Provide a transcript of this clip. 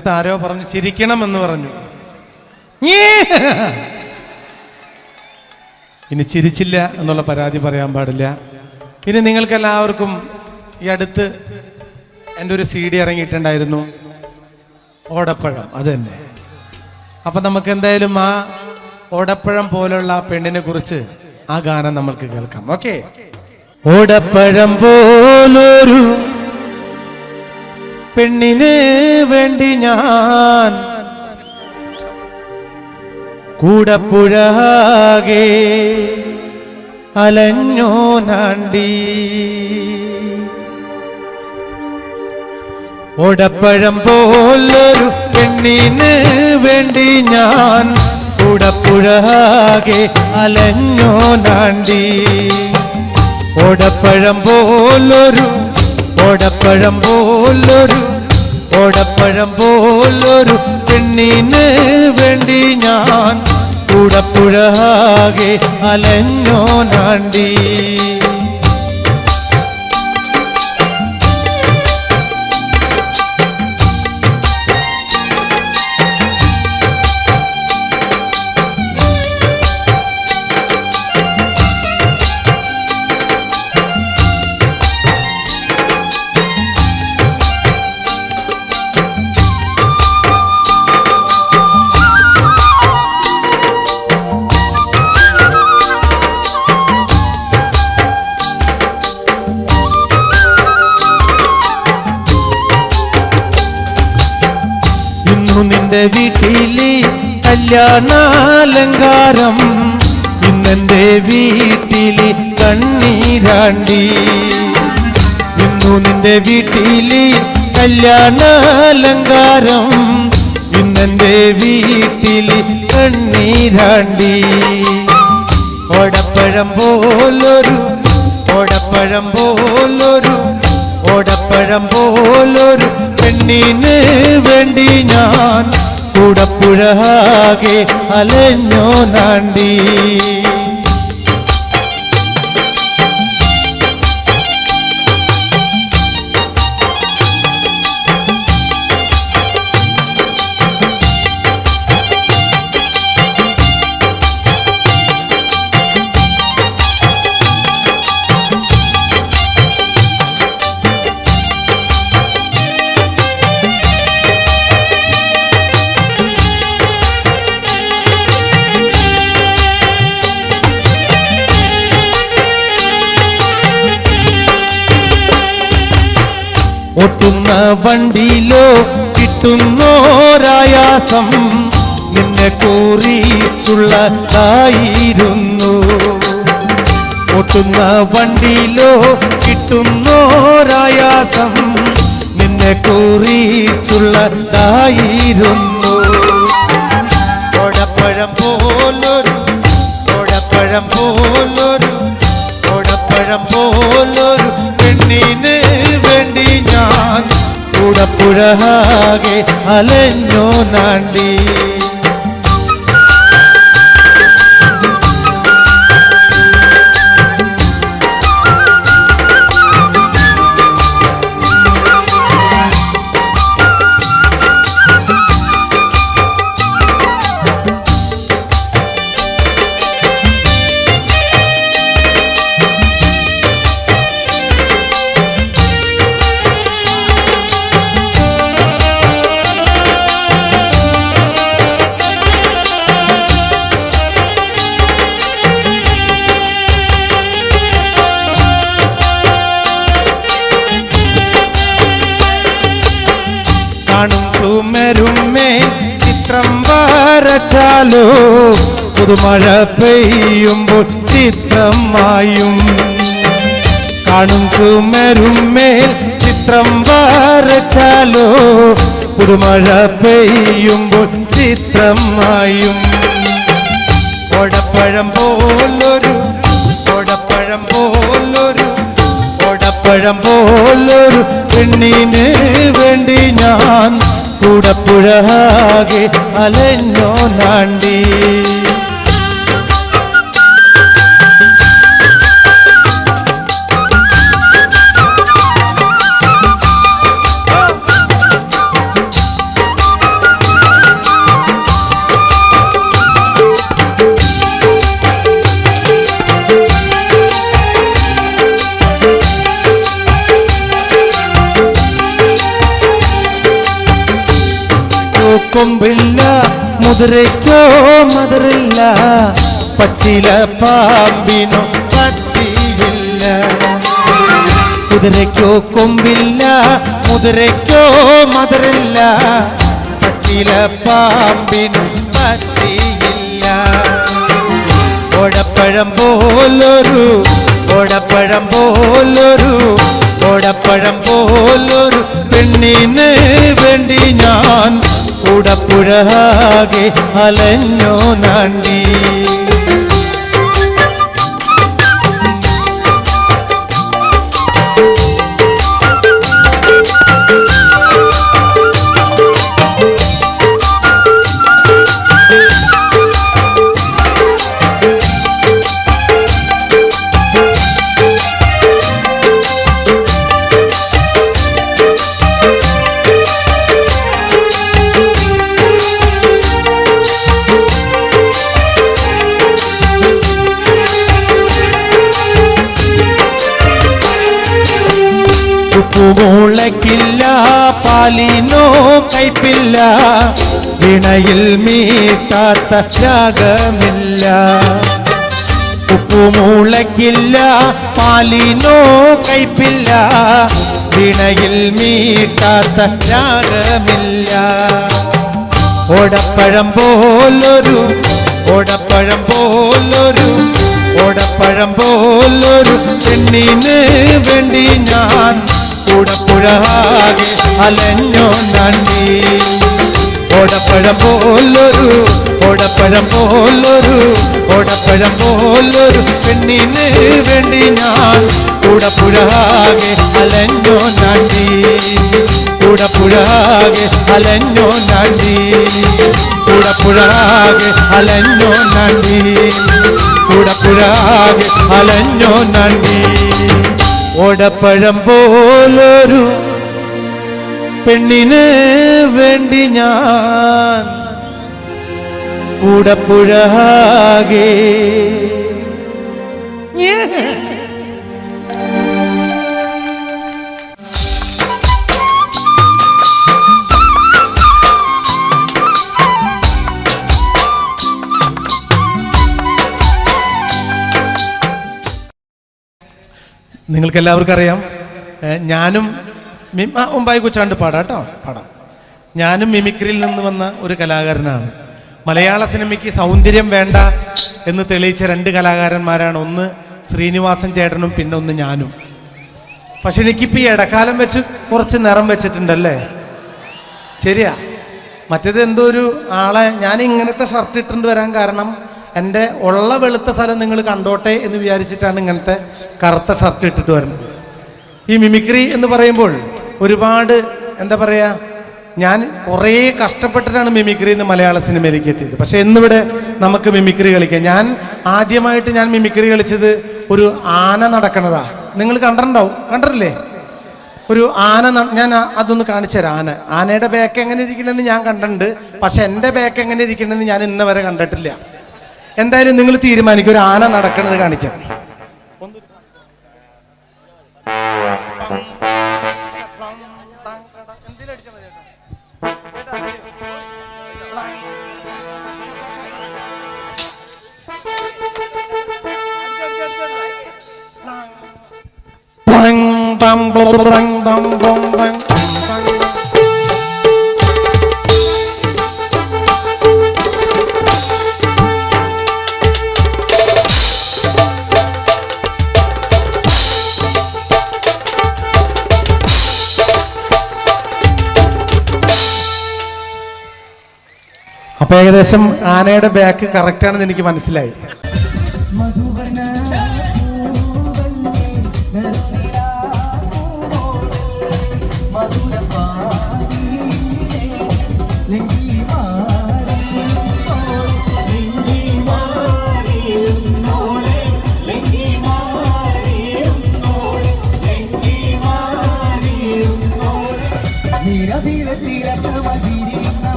നേരത്തെ ആരോ പറഞ്ഞു ചിരിക്കണം എന്ന് പറഞ്ഞു ഇനി ചിരിച്ചില്ല എന്നുള്ള പരാതി പറയാൻ പാടില്ല. ഇനി നിങ്ങൾക്ക് എല്ലാവർക്കും ഈ അടുത്ത് എന്റെ ഒരു സി ഡി ഇറങ്ങിയിട്ടുണ്ടായിരുന്നു. ഓടപ്പഴം അത് തന്നെ. അപ്പൊ നമുക്ക് എന്തായാലും ആ ഓടപ്പഴം പോലുള്ള ആ പെണ്ണിനെ കുറിച്ച് ആ ഗാനം നമ്മൾക്ക് കേൾക്കാം. ഓക്കെ? ഓടപ്പഴം പോലൊരു പെണ്ണിന് വേണ്ടി ഞാൻ കൂടപ്പുഴാകെ അലഞ്ഞോ നാണ്ടി. ഓടപ്പഴം പോലൊരു പെണ്ണിന് വേണ്ടി ഞാൻ കൂടപ്പുഴാകെ അലഞ്ഞോ നാണ്ടി. ഓടപ്പഴം പോലൊരു ഓടപ്പഴം പോലൊരു ഓടപ്പഴം പോലൊരു പെണ്ണിന് വേണ്ടി ഞാൻ കൂടപ്പുഴാകെ അലഞ്ഞോ നാണ്ടി വീട്ടിലെ കല്യാണാലങ്കാരം. ഇന്നെന്റെ വീട്ടിലെ കണ്ണീരാണ്ടി. ഇന്നു നിന്റെ വീട്ടിലെ കല്യാണാലങ്കാരം. ഇന്നെന്റെ വീട്ടിലി കണ്ണീരാണ്ടി. ഓടപ്പഴം പോലൊരു ഓടപ്പഴം പോലൊരു ഓടപ്പഴം പോലൊരു പെണ്ണിന് വേണ്ടി ഞാൻ കൂടപ്പുഴാകെ അലഞ്ഞോ നാണ്ടി. ഒട്ടുന്ന വണ്ടിയിലോ കിട്ടുന്നോരായാസം നിന്നെ കുറിച്ചുള്ളതായിരുന്നു ഒട്ടുന്ന വണ്ടിയിലോ കിട്ടുന്നോരായാസം നിന്നെ കുറിച്ചുള്ളതായിരുന്നു ഓടപ്പഴം പോലൊരു ഓടപ്പഴം പോലൊരു ഓടപ്പഴം പോലൊരു കൂടപ്പുഴാകെ അലഞ്ഞോ നാണ്ടി വരച്ചാലോ പുതുമഴ പെയ്യുമ്പോൾ ചിത്രമായും കാണും ചുമരുമേൽ ചിത്രം വരച്ചാലോ? പുതുമഴ പെയ്യുമ്പോൾ ചിത്രമായും ഓടപ്പഴം പോലൊരു ഓടപ്പഴം പോലൊരു ഓടപ്പഴം പോലൊരു പെണ്ണിന് വേണ്ടി ഞാൻ കൂടപ്പുഴാകെ അലഞ്ഞോ നാണ്ടി. കൊമ്പില്ല മുതിരയ്ക്കോ മധുരില്ല പച്ചില പാമ്പിനോ പട്ടിയില്ല. കുതിരയ്ക്കോ കൊമ്പില്ല മുതിരയ്ക്കോ മധുരില്ല പച്ചില പാമ്പിനോ പട്ടിയില്ല. ഓടപ്പഴം പോലൊരു ഓടപ്പഴം പോലൊരു ഓടപ്പഴം പോലൊരു പെണ്ണിന് വേണ്ടി ഞാൻ കൂടപ്പുഴാകെ അലഞ്ഞോ നാണ്ടി. ഉപ്പുമുളക്കില്ല പാലിനോ കൈപ്പില്ല വിണയിൽ മീട്ടാത്ത രാഗമില്ല ഉപ്പുമൂളക്കില്ല പാലിനോ കൈപ്പില്ല വിണയിൽ മീട്ടാത്ത രാഗമില്ല ഓടപ്പഴം പോലൊരു ഓടപ്പഴം പോലൊരു ഓടപ്പഴം പോലൊരു പെണ്ണിന് വേണ്ടി ഞാൻ കൂടപ്പുഴാകെ അലഞ്ഞോ നന്ദി. ഓടപ്പഴം പോലൊരു ഓടപ്പഴം പോലൊരു ഓടപ്പഴം പോലൊരു പെണ്ണിന് വേണ്ടി ഞാൻ കൂടപ്പുഴാകെ അലഞ്ഞോ നന്ദി. കൂടപ്പുഴാകെ അലഞ്ഞോ നന്ദി. കൂടപ്പുഴാകെ അലഞ്ഞോ നന്ദി. കൂടപ്പുഴാകെ അലഞ്ഞോ നന്ദി. ഓടപ്പഴം പോലൊരു പെണ്ണിന് വേണ്ടി ഞാൻ കൂടപ്പുഴാകെ നിങ്ങൾക്ക് എല്ലാവർക്കും അറിയാം ഞാനും ഉമ്പായി കുച്ചാണ്ട് പാടാം കേട്ടോ. പാടാം. ഞാനും മിമിക്രിയിൽ നിന്ന് വന്ന ഒരു കലാകാരനാണ്. മലയാള സിനിമയ്ക്ക് സൗന്ദര്യം വേണ്ട എന്ന് തെളിയിച്ച രണ്ട് കലാകാരന്മാരാണ്. ഒന്ന് ശ്രീനിവാസൻ ചേട്ടനും പിന്നെ ഒന്ന് ഞാനും. പക്ഷെ എനിക്കിപ്പോൾ ഈ ഇടക്കാലം വെച്ച് കുറച്ച് നിറം വെച്ചിട്ടുണ്ടല്ലേ? ശരിയാ. മറ്റേത് എന്തോ ഒരു ആളെ ഞാൻ ഇങ്ങനത്തെ ഷർട്ട് ഇട്ടുകൊണ്ട് വരാൻ കാരണം എന്റെ ഉള്ള വെളുത്ത സ്ഥലം നിങ്ങൾ കണ്ടോട്ടെ എന്ന് വിചാരിച്ചിട്ടാണ് ഇങ്ങനത്തെ കറുത്ത ഷർട്ട് ഇട്ടിട്ട് വരുന്നത്. ഈ മിമിക്രി എന്ന് പറയുമ്പോൾ ഒരുപാട് എന്താ പറയുക ഞാൻ കുറേ കഷ്ടപ്പെട്ടിട്ടാണ് മിമിക്രി എന്ന് മലയാള സിനിമയിലേക്ക് എത്തിയത്. പക്ഷേ ഇന്നിവിടെ നമുക്ക് മിമിക്രി കളിക്കാം. ഞാൻ ആദ്യമായിട്ട് ഞാൻ മിമിക്രി കളിച്ചത് ഒരു ആന നടക്കണതാ നിങ്ങൾ കണ്ടിട്ടുണ്ടാവും? കണ്ടിട്ടില്ലേ? ഒരു ആന ഞാൻ അതൊന്ന് കാണിച്ചു തരാം. ആന. ആനയുടെ ബാക്ക് എങ്ങനെ ഇരിക്കണമെന്ന് ഞാൻ കണ്ടിട്ടുണ്ട്. പക്ഷെ എന്റെ ബാക്ക് എങ്ങനെ ഇരിക്കണമെന്ന് ഞാൻ ഇന്ന് വരെ കണ്ടിട്ടില്ല. എന്തായാലും നിങ്ങൾ തീരുമാനിക്കും. ഒരു ആന നടക്കുന്നത് കാണിക്കാം. Blang, bang, blang, blang, blang, blang, അപ്പൊ ഏകദേശം ആനയുടെ ബാക്ക് കറക്റ്റ് ആണെന്ന് എനിക്ക് മനസ്സിലായി.